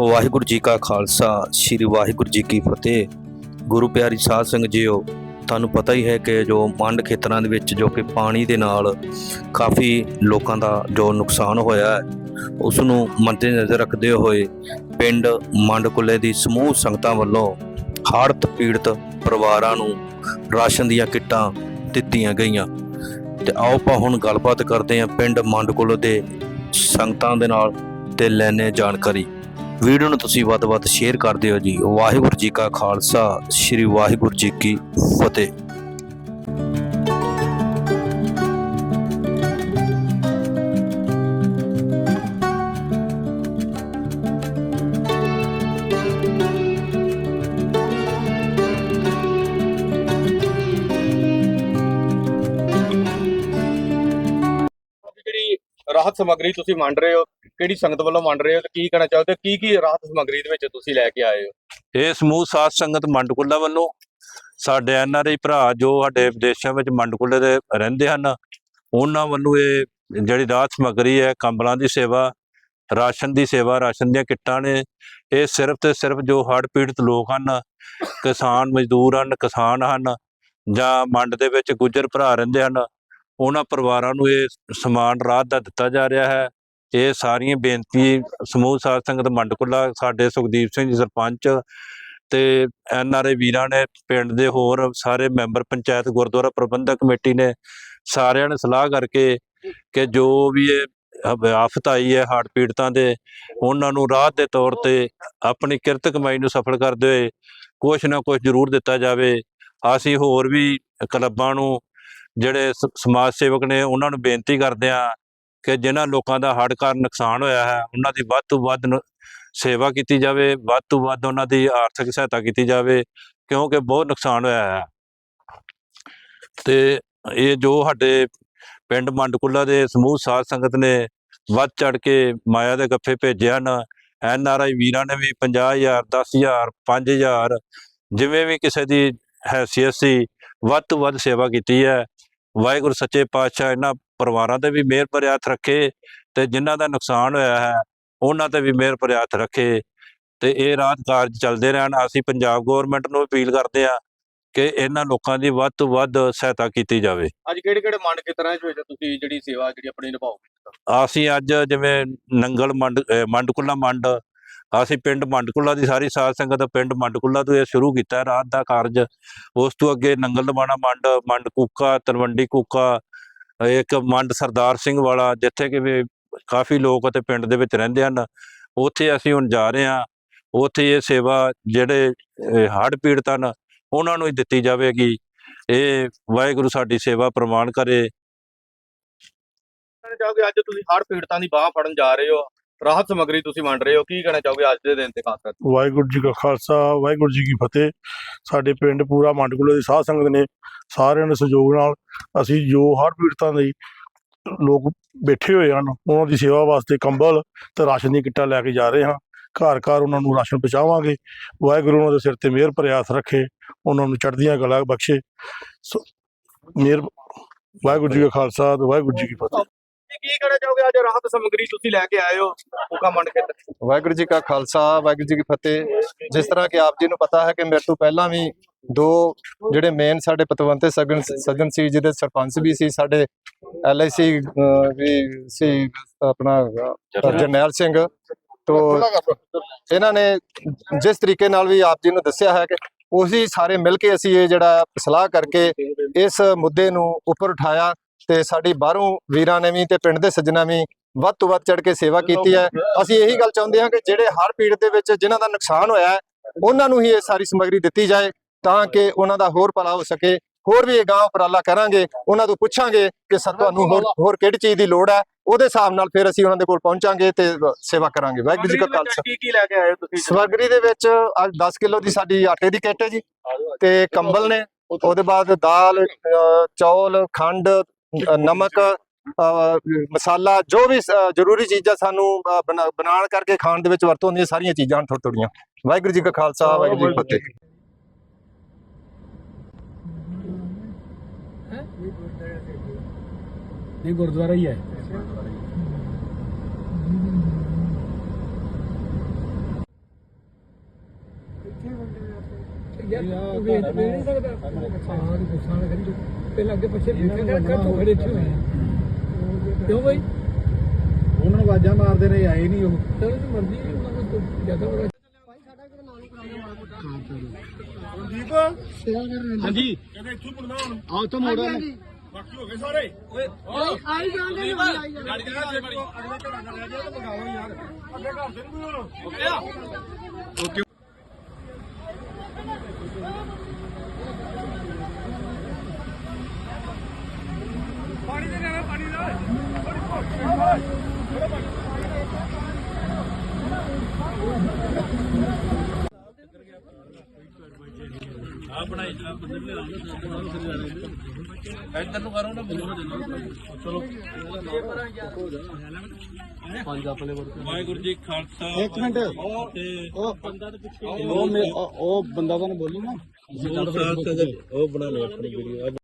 ਵਾਹਿਗੁਰੂ ਜੀ ਕਾ ਖਾਲਸਾ, ਸ੍ਰੀ ਵਾਹਿਗੁਰੂ ਜੀ ਕੀ ਫਤਿਹ। ਗੁਰੂ ਪਿਆਰੀ ਸਾਧ ਸੰਗਤ ਜੀਓ, ਤੁਹਾਨੂੰ ਪਤਾ ਹੀ ਹੈ ਕਿ ਜੋ ਮੰਡ ਖੇਤਰਾਂ ਦੇ ਵਿੱਚ ਜੋ ਕਿ ਪਾਣੀ ਦੇ ਨਾਲ ਕਾਫੀ ਲੋਕਾਂ ਦਾ ਜੋ ਨੁਕਸਾਨ ਹੋਇਆ ਹੈ ਉਸ ਨੂੰ ਮੰਦੇ ਨਜ਼ਰ ਰੱਖਦੇ ਹੋਏ ਪਿੰਡ ਮੰਡਕੁਲੇ ਦੀ ਸਮੂਹ ਸੰਗਤਾਂ ਵੱਲੋਂ ਹੜਤ ਪੀੜਤ ਪਰਿਵਾਰਾਂ ਨੂੰ ਰਾਸ਼ਨ ਦੀਆਂ ਕਿੱਟਾਂ ਦਿੱਤੀਆਂ ਗਈਆਂ। ਤੇ ਆਓ ਆਪਾਂ ਹੁਣ ਗੱਲਬਾਤ ਕਰਦੇ ਹਾਂ ਪਿੰਡ ਮੰਡ ਦੇ ਸੰਗਤਾਂ ਦੇ ਨਾਲ ਤੇ ਲੈਣੇ ਜਾਣਕਾਰੀ। ਵੀਡੀਓ ਨੂੰ ਤੁਸੀਂ ਵੱਧ ਵੱਧ ਸ਼ੇਅਰ ਕਰ ਦਿਓ ਜੀ। ਵਾਹਿਗੁਰੂ ਜੀ ਕਾ ਖਾਲਸਾ, ਸ੍ਰੀ ਵਾਹਿਗੁਰੂ ਜੀ ਕੀ ਫਤਿਹ। ਰਾਹਤ ਸਮੱਗਰੀ ਤੁਸੀਂ ਵੰਡ ਰਹੇ ਹੋ? ਕਿਹੜੀ ਸੰਗਤ ਵੱਲੋਂ ਵੰਡ ਰਹੇ ਹੋ ਤੇ ਕੀ ਕਹਿਣਾ ਚਾਹੋਗੇ? ਕੀ ਕੀ ਰਾਹਤ ਸਮੱਗਰੀ ਦੇ ਵਿੱਚ ਤੁਸੀਂ ਲੈ ਕੇ ਆਏ ਹੋ? ਇਹ ਸਮੂਹ ਸਾਧ ਸੰਗਤ ਮੰਡਕੁੱਲਾ ਵੱਲੋਂ ਸਾਡੇ ਐਨਆਰਆਈ ਭਰਾ ਜੋ ਸਾਡੇ ਵਿਦੇਸ਼ਾਂ ਵਿੱਚ ਮੰਡਕੁੱਲੇ ਦੇ ਰਹਿੰਦੇ ਹਨ, ਉਹਨਾਂ ਵੱਲੋਂ ਇਹ ਜਿਹੜੀ ਰਾਹਤ ਸਮੱਗਰੀ ਹੈ, ਕੰਬਲਾਂ ਦੀ ਸੇਵਾ, ਰਾਸ਼ਨ ਦੀ ਸੇਵਾ, ਰਾਸ਼ਨ ਦੀਆਂ ਕਿੱਟਾਂ ਨੇ, ਇਹ ਸਿਰਫ ਤੇ ਸਿਰਫ ਜੋ ਹੜ੍ਹ ਪੀੜਤ ਲੋਕ ਹਨ, ਕਿਸਾਨ ਮਜ਼ਦੂਰ ਹਨ, ਕਿਸਾਨ ਹਨ ਜਾਂ ਮੰਡ ਦੇ ਵਿੱਚ ਗੁੱਜਰ ਭਰਾ ਰਹਿੰਦੇ ਹਨ ਉਹਨਾਂ ਪਰਿਵਾਰਾਂ ਨੂੰ ਇਹ ਸਮਾਨ ਰਾਹਤ ਦਾ ਦਿੱਤਾ ਜਾ ਰਿਹਾ ਹੈ। ਇਹ ਸਾਰੀਆਂ ਬੇਨਤੀ ਸਮੂਹ ਸਾਧ ਸੰਗਤ ਮੰਡਕੁਲਾ, ਸਾਡੇ ਸੁਖਦੀਪ ਸਿੰਘ ਜੀ ਸਰਪੰਚ ਤੇ ਐਨ ਆਰ ਏ ਵੀਰਾਂ ਨੇ, ਪਿੰਡ ਦੇ ਹੋਰ ਸਾਰੇ ਮੈਂਬਰ, ਪੰਚਾਇਤ, ਗੁਰਦੁਆਰਾ ਪ੍ਰਬੰਧਕ ਕਮੇਟੀ ਨੇ ਸਾਰਿਆਂ ਨੇ ਸਲਾਹ ਕਰਕੇ ਕਿ ਜੋ ਵੀ ਇਹ ਆਫਤ ਆਈ ਹੈ ਹਾਰਟ ਪੀੜਤਾਂ ਦੇ, ਉਹਨਾਂ ਨੂੰ ਰਾਹਤ ਦੇ ਤੌਰ ਤੇ ਆਪਣੀ ਕਿਰਤ ਕਮਾਈ ਨੂੰ ਸਫਲ ਕਰਦੇ ਹੋਏ ਕੁਛ ਨਾ ਕੁਛ ਜ਼ਰੂਰ ਦਿੱਤਾ ਜਾਵੇ। ਅਸੀਂ ਹੋਰ ਵੀ ਕਲੱਬਾਂ ਨੂੰ ਜਿਹੜੇ ਸ- ਸਮਾਜ ਸੇਵਕ ਨੇ ਉਹਨਾਂ ਨੂੰ ਬੇਨਤੀ ਕਰਦੇ ਹਾਂ ਕਿ ਜਿਨ੍ਹਾਂ ਲੋਕਾਂ ਦਾ ਹੜ੍ਹ ਕਾਰਨ ਨੁਕਸਾਨ ਹੋਇਆ ਹੈ, ਉਹਨਾਂ ਦੀ ਵੱਧ ਤੋਂ ਵੱਧ ਨ- ਸੇਵਾ ਕੀਤੀ ਜਾਵੇ, ਵੱਧ ਤੋਂ ਵੱਧ ਉਹਨਾਂ ਦੀ ਆਰਥਿਕ ਸਹਾਇਤਾ ਕੀਤੀ ਜਾਵੇ, ਕਿਉਂਕਿ ਬਹੁਤ ਨੁਕਸਾਨ ਹੋਇਆ ਹੈ। ਤੇ ਇਹ ਜੋ ਸਾਡੇ ਪਿੰਡ ਮੰਡਕੁੱਲਾ ਦੇ ਸਮੂਹ ਸਾਧ ਸੰਗਤ ਨੇ ਵੱਧ ਚੜ ਕੇ ਮਾਇਆ ਦੇ ਗੱਫੇ ਭੇਜੇ ਹਨ। ਐਨ ਆਰ ਆਈ ਵੀਰਾਂ ਨੇ ਵੀ 50000 10000 5000 ਜਿਵੇਂ ਵੀ ਕਿਸੇ ਦੀ ਹੈਸੀਅਤ ਸੀ, ਵੱਧ ਤੋਂ ਵੱਧ ਸੇਵਾ ਕੀਤੀ ਹੈ। ਵਾਹਿਗੁਰੂ ਸੱਚੇ ਪਾਤਸ਼ਾਹ ਇਹਨਾਂ ਪਰਿਵਾਰਾਂ ਤੇ ਵੀ ਮਿਹਰ ਭਰਿਆ ਹੱਥ ਰੱਖੇ ਤੇ ਜਿਨ੍ਹਾਂ ਦਾ ਨੁਕਸਾਨ ਹੋਇਆ ਹੈ ਉਹਨਾਂ ਤੇ ਵੀ ਮਿਹਰ ਭਰਿਆ ਹੱਥ ਰੱਖੇ ਤੇ ਇਹ ਰਾਤ ਕਾਰਜ ਚੱਲਦੇ ਰਹਿਣ। ਅਸੀਂ ਪੰਜਾਬ ਗਵਰਨਮੈਂਟ ਨੂੰ ਅਪੀਲ ਕਰਦੇ ਹਾਂ ਕਿ ਇਹਨਾਂ ਲੋਕਾਂ ਦੀ ਵੱਧ ਤੋਂ ਵੱਧ ਸਹਾਇਤਾ ਕੀਤੀ ਜਾਵੇ। ਅੱਜ ਕਿਹੜੇ ਕਿਹੜੇ ਮੰਡ ਖੇਤਰਾਂ ਦੇ ਵਿੱਚ ਤੁਸੀਂ ਜਿਹੜੀ ਸੇਵਾ ਜਿਹੜੀ ਆਪਣੀ ਨਿਭਾਓਗੇ? ਅਸੀਂ ਅੱਜ ਜਿਵੇਂ ਨੰਗਲ ਮੰਡ ਮੰਡਕੁੱਲਾ ਮੰਡ ਅਸੀਂ ਪਿੰਡ ਮੰਡਕੁੱਲਾ ਦੀ ਸਾਰੀ ਸਾਧ ਸੰਗਤ ਪਿੰਡ ਮੰਡਕੁੱਲਾ ਤੋਂ ਇਹ ਸ਼ੁਰੂ ਕੀਤਾ, ਰਾਤ ਦਾ ਕਾਰਜ। ਉਸ ਤੋਂ ਅੱਗੇ ਨੰਗਲ ਦਵਾਣਾ ਮੰਡ ਮੰਡ ਕੂਕਾ, ਤਲਵੰਡੀ ਕੂਕਾ, ਇੱਕ ਮੰਡ ਸਰਦਾਰ ਸਿੰਘ ਵਾਲਾ, ਜਿੱਥੇ ਕਿ ਵੀ ਕਾਫੀ ਲੋਕ ਅਤੇ ਪਿੰਡ ਦੇ ਵਿੱਚ ਰਹਿੰਦੇ ਹਨ। ਉੱਥੇ ਅਸੀਂ ਹੁਣ ਜਾ ਰਹੇ ਹਾਂ। ਉੱਥੇ ਇਹ ਸੇਵਾ ਜਿਹੜੇ ਹੜ੍ਹ ਪੀੜਤ ਹਨ, ਉਹਨਾਂ ਨੂੰ ਹੀ ਦਿੱਤੀ ਜਾਵੇਗੀ। ਇਹ ਵਾਹਿਗੁਰੂ ਸਾਡੀ ਸੇਵਾ ਪ੍ਰਮਾਣ ਕਰੇ। ਕਹਿਣਾ ਅੱਜ ਤੁਸੀਂ ਹੜ੍ਹ ਪੀੜਤਾਂ ਦੀ ਬਾਹ ਫੜਨ ਜਾ ਰਹੇ ਹੋ। ਰਾਹਤ ਸਮੱਗਰੀ ਤੁਸੀਂ ਵੰਡ ਰਹੇ ਹੋ ਕੀ ਕਹਿਣਾ ਚਾਹੋਗੇ ਅੱਜ ਦੇ ਦਿਨ ਤੇ ਖਾਸ ਕਰਕੇ? ਵਾਹਿਗੁਰੂ ਜੀ ਕਾ ਖਾਲਸਾ ਵਾਹਿਗੁਰੂ ਜੀ ਕੀ ਫਤਿਹ। ਸਾਡੇ ਪਿੰਡ ਪੂਰਾ ਮੰਡਕੁਲੇ ਦੀ ਸਾਧ ਸੰਗਤ ਨੇ ਸਾਰਿਆਂ ਦੇ ਸਹਿਯੋਗ ਨਾਲ ਅਸੀਂ ਜੋ ਹਰ ਪੀੜਤਾਂ ਲਈ ਲੋਕ ਬੈਠੇ ਹੋਏ ਹਨ ਉਹਨਾਂ ਦੀ ਸੇਵਾ ਵਾਸਤੇ ਕੰਬਲ ਤੇ ਰਾਸ਼ਨ ਦੀਆਂ ਕਿੱਟਾਂ ਲੈ ਕੇ ਜਾ ਰਹੇ ਹਾਂ। ਘਰ ਘਰ ਉਹਨਾਂ ਨੂੰ ਰਾਸ਼ਨ ਪਹੁੰਚਾਵਾਂਗੇ। ਵਾਹਿਗੁਰੂ ਉਹਨਾਂ ਦੇ ਸਿਰ ਤੇ ਮਿਹਰ ਪ੍ਰਯਾਸ ਰੱਖੇ ਉਹਨਾਂ ਨੂੰ ਚੜ੍ਹਦੀਆਂ ਕਲਾ ਬਖਸ਼ੇ। ਸੋ, ਮਿਹਰ ਵਾਹਿਗੁਰੂ ਜੀ ਕਾ ਖਾਲਸਾ ਵਾਹਿਗੁਰੂ ਜੀ ਕੀ ਫਤਿਹ। ਕੀ ਕਹਿਣਾ ਚਾਹੋਗੇ? ਅੱਜ ਰਾਹਤ ਸਮੱਗਰੀ ਤੁਸੀਂ ਲੈ ਕੇ ਆਏ ਹੋ ਕੂਕਾ ਮੰਡ ਖੇਤਰ। ਵਾਹਿਗੁਰੂ ਜੀ ਕਾ ਖਾਲਸਾ, ਵਾਹਿਗੁਰੂ ਜੀ ਕੀ ਫਤਿਹ। ਜਿਸ ਤਰ੍ਹਾਂ ਕਿ ਆਪ ਜੀ ਨੂੰ ਪਤਾ ਹੈ ਕਿ ਮੇਰੇ ਤੋਂ ਪਹਿਲਾਂ ਵੀ ਦੋ ਜਿਹੜੇ ਮੇਨ ਸਾਡੇ ਪਤਵੰਤੇ ਸਗਨ ਸੱਜਣ ਸੀ, ਜਿਹਦੇ ਸਰਪੰਚ ਵੀ ਸੀ, ਸਾਡੇ ਐਲਆਈਸੀ ਵੀ ਸੀ, ਆਪਣਾ ਜਰਨੈਲ ਸਿੰਘ। ਤੋਂ ਇਹਨਾਂ ਨੇ ਜਿਸ ਤਰੀਕੇ ਨਾਲ ਵੀ ਆਪ ਜੀ ਨੂੰ ਦੱਸਿਆ ਹੈ ਕਿ ਉਸੇ ਸਾਰੇ ਮਿਲ ਕੇ ਅਸੀਂ ਇਹ ਜਿਹੜਾ ਸਲਾਹ ਕਰਕੇ ਇਸ ਮੁੱਦੇ ਨੂੰ ਉੱਪਰ ਉਠਾਇਆ। ਤੇ ਸਾਡੀ ਬਾਹਰੋਂ ਵੀਰਾਂ ਨੇ ਵੀ ਤੇ ਪਿੰਡ ਦੇ ਸੱਜਣਾ ਵੀ ਵੱਧ ਤੋਂ ਵੱਧ ਚੜ ਕੇ ਸੇਵਾ ਕੀਤੀ ਹੈ। ਅਸੀਂ ਇਹੀ ਗੱਲ ਚਾਹੁੰਦੇ ਹਾਂ ਕਿ ਜਿਹੜੇ ਹਰ ਪੀੜ ਦੇ ਵਿੱਚ ਜਿਨ੍ਹਾਂ ਦਾ ਨੁਕਸਾਨ ਹੋਇਆ ਹੈ ਉਹਨਾਂ ਨੂੰ ਹੀ ਇਹ ਸਾਰੀ ਸਮੱਗਰੀ ਦਿੱਤੀ ਜਾਏ ਤਾਂ ਕਿ ਉਹਨਾਂ ਦਾ ਹੋਰ ਭਲਾ ਹੋ ਸਕੇ। ਹੋਰ ਵੀ ਇਹ ਗਾਂਵ ਉਪਰਾਲਾ ਕਰਾਂਗੇ ਉਹਨਾਂ ਤੋਂ ਪੁੱਛਾਂਗੇ ਕਿ ਸਰ ਤੁਹਾਨੂੰ ਹੋਰ ਹੋਰ ਕਿਹੜੀ ਚੀਜ਼ ਦੀ ਲੋੜ ਹੈ ਉਹਦੇ ਹਿਸਾਬ ਨਾਲ ਫਿਰ ਅਸੀਂ ਉਹਨਾਂ ਦੇ ਕੋਲ ਪਹੁੰਚਾਂਗੇ ਤੇ ਸੇਵਾ ਕਰਾਂਗੇ। ਵਾਹਿਗੁਰੂ ਜੀ ਕਾ ਖਾਲਸਾ। ਕੀ ਕੀ ਲੈ ਕੇ ਆਏ ਤੁਸੀਂ? ਸਮੱਗਰੀ ਦੇ ਵਿੱਚ ਅੱਜ 10 ਕਿਲੋ ਦੀ ਸਾਡੀ ਆਟੇ ਦੀ ਕਿੱਟ ਹੈ ਜੀ ਤੇ ਕੰਬਲ ਨੇ ਉਹਦੇ ਬਾਅਦ ਦਾਲ ਚੌਲ ਖੰਡ ਨਮਕ ਮਸਾਲਾ ਜੋ ਵੀ ਜ਼ਰੂਰੀ ਚੀਜ਼ਾਂ ਸਾਨੂੰ ਬਣਾਉਣ ਕਰਕੇ ਖਾਣ ਦੇ ਵਿੱਚ ਵਰਤੋਂ ਹੁੰਦੀਆਂ ਸਾਰੀਆਂ ਚੀਜ਼ਾਂ ਹਨ ਥੋੜੀ ਥੋੜੀਆਂ ਵਾਹਿਗੁਰੂ ਜੀ ਕਾ ਖਾਲਸਾ ਵਾਹਿਗੁਰੂ ਜੀ ਫਤਿਹ। ਨਹੀਂ ਗੁਰਦੁਆਰਾ ਹੀ ਹੈ। ਯਾਰ ਉਹ ਵੇਚ ਨਹੀਂ ਸਕਦਾ। ਹਾਂ ਗੁੱਸਾ ਨਾ ਕਰੀ ਪਹਿਲਾਂ ਅੱਗੇ ਪਿੱਛੇ ਵੇਖਿਆ ਕਰ ਤੂੰ ਖੜੇ ਇੱਥੇ ਹੋਏ ਆ। ਕਿਉਂ ਬਈ? ਉਹਨਾਂ ਨੂੰ ਆਵਾਜ਼ਾਂ ਮਾਰਦੇ ਰਹੇ ਆਏ ਨਹੀਂ ਉਹ। ਚਲੋ ਜੀ ਮਰਜ਼ੀ ਹੈ, ਉਹਨਾਂ ਨੂੰ ਤਾਂ ਜ਼ਿਆਦਾ ਬੜਾ ਹਾਂਜੀ। ਕਹਿੰਦੇ ਇੱਥੋਂ ਮੁੜਨਾ ਹੁਣ। ਆਓ ਤੋਂ ਮੋੜੋ ਬਾਕੀ ਹੋ ਗਏ ਸਾਰੇ। ਓਏ ਆਈ ਜਾਂਦੇ ਨੇ ਆਈ ਜਾਂਦੇ ਗਾੜੀ ਕਿਹੜਾ ਅਗਲੇ ਘਰਾਂ ਦਾ ਰਹਿ ਗਿਆ ਤਾਂ ਮੰਗਾਓ ਯਾਰ। ਅੱਗੇ ਘਰ ਦੇ ਨੂੰ ਹੁਣ। ਓਕੇ ਆ। ਪੰਜ ਆਪਣੇ ਵਾਹਿਗੁਰੂ ਜੀ ਖਾਲਸਾ ਇੱਕ ਮਿੰਟ ਉਹ ਉਹ ਉਹ ਬੰਦਾ ਤੁਹਾਨੂੰ ਬੋਲੀ ਨਾ? ਉਹ ਬਣਾ ਲਓ ਆਪਣੀ ਵੀਡੀਓ